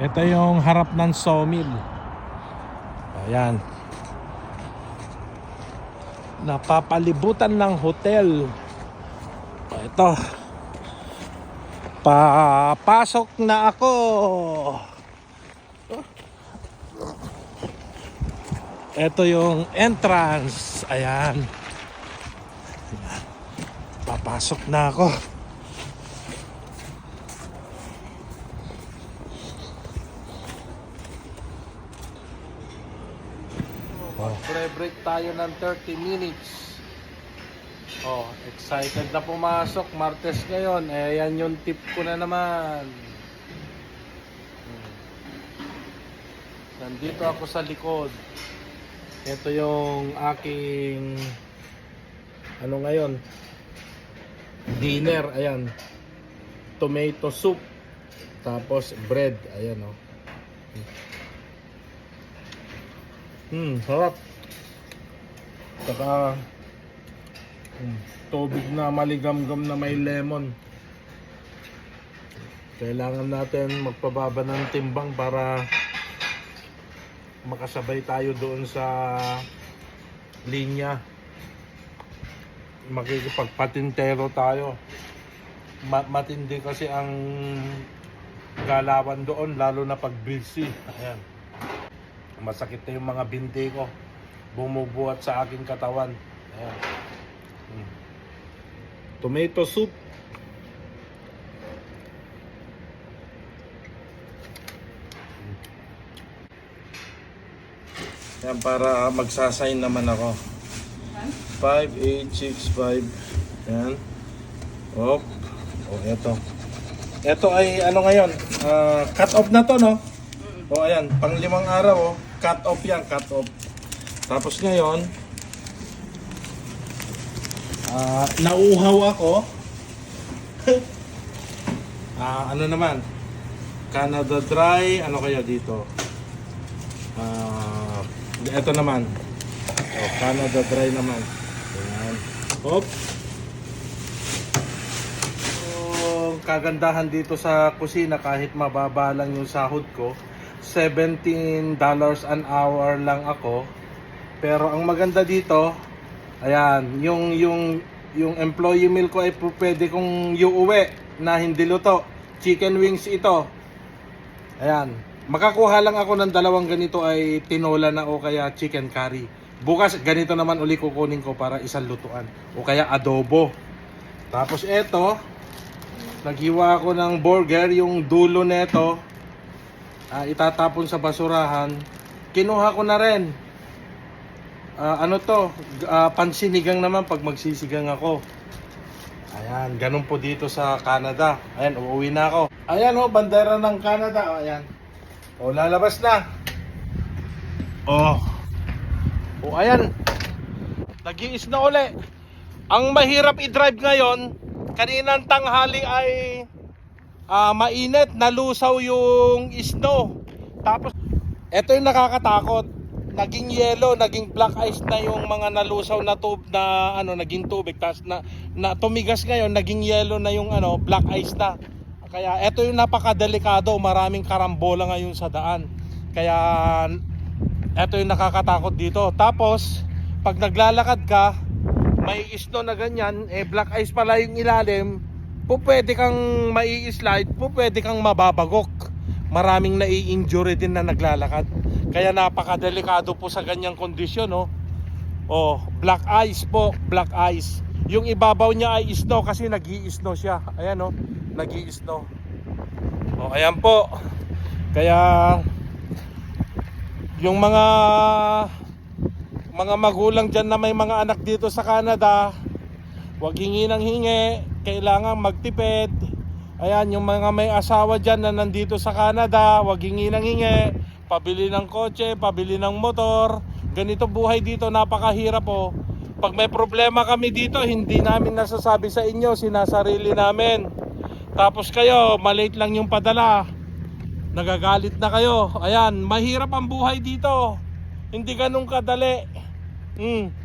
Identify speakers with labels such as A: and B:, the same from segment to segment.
A: Ito yung harap ng sawmill. Ayan. Napapalibutan ng hotel. Ito. Papasok na ako. Ito yung entrance. Ayan. Papasok na ako. Oh. Pre-break tayo ng 30 minutes. Oh, excited na pumasok. Martes ngayon. Eh, yan yung tip ko na naman. Hmm. Nandito ako sa likod. Ito yung aking ano ngayon? Dinner, ayan. Tomato soup. Tapos bread, ayan oh. Hmm, sarap. Saka hmm, tubig na maligamgam na may lemon. Kailangan natin magpababa ng timbang para makasabay tayo doon sa linya. Makikipagpatintero tayo. Ma- matindi kasi ang galawan doon lalo na pag busy. Ayan masakit na yung mga binti ko. Bumubuhat sa aking katawan. Ayan. Mm. tomato soup. Yan para magsasign naman ako. 5865 yan op. Oh eto. Eto ay ano ngayon? Ah, cut off na to no o ayan, pang limang araw, oh. cut off yan, cut off. Tapos ngayon, ah nauuhaw ako. Ah, ano naman? Canada Dry, ano kaya dito? Ah, ito naman. Oh, Canada Dry naman. Ayan. Hop. So, kagandahan dito sa kusina kahit mababa lang yung sahod ko. $17 an hour lang ako. Pero ang maganda dito, ayan, yung yung yung employee meal ko ay pwede kong iuwi na hindi luto. Chicken wings ito. Ayan. Makakuha lang ako ng dalawang ganito ay tinola na o kaya chicken curry. Bukas ganito naman uli kukunin ko para isang lutuan o kaya adobo. Tapos eto, naghiwa ako ng burger, yung dulo neto ah, itatapon sa basurahan. Kinuha ko na rin. Ah, ano to? Ah, pansinigang naman pag magsisigang ako. Ayan, ganun po dito sa Canada. Ayan, uuwi na ako. Ayan oh, bandera ng Canada. Oh, ayan. O, lalabas na. Oh. O, ayan. Nag-iis na uli. Ang mahirap i-drive ngayon, kaninang tanghali ay ah, mainit, nalusaw yung snow. Tapos, eto yung nakakatakot. Naging yellow, naging black ice na yung mga nalusaw na tub na ano, naging tubig. Tapos na, na tumigas ngayon, naging yellow na yung ano, black ice na. Kaya eto yung napakadelikado, maraming karambola ngayon sa daan. Kaya eto yung nakakatakot dito. Tapos, pag naglalakad ka, may snow na ganyan, eh black ice pala yung ilalim, po pwede kang mai-slide, po pwede kang mababagok. Maraming nai-injury din na naglalakad. Kaya napakadelikado po sa ganyang kondisyon, no? Oh, black ice po, black ice. Yung ibabaw niya ay snow kasi nag snow siya. Ayan, no? nag snow Oh, ayan po. Kaya yung mga mga magulang dyan na may mga anak dito sa Canada, Huwag hingi ng hingi, kailangan magtipid. Ayan, yung mga may asawa dyan na nandito sa Canada, huwag hingi ng hingi. Pabili ng kotse, pabili ng motor. Ganito buhay dito, napakahirap po. Pag may problema kami dito, hindi namin nasasabi sa inyo, sinasarili namin. Tapos kayo, maliit lang yung padala. Nagagalit na kayo. Ayan, mahirap ang buhay dito. Hindi ganun kadali. Hmm.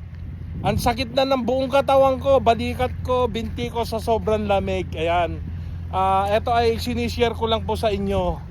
A: Ang sakit na ng buong katawan ko, balikat ko, binti ko sa sobrang lamig. Ayan. Ah, ito ay sinishare ko lang po sa inyo.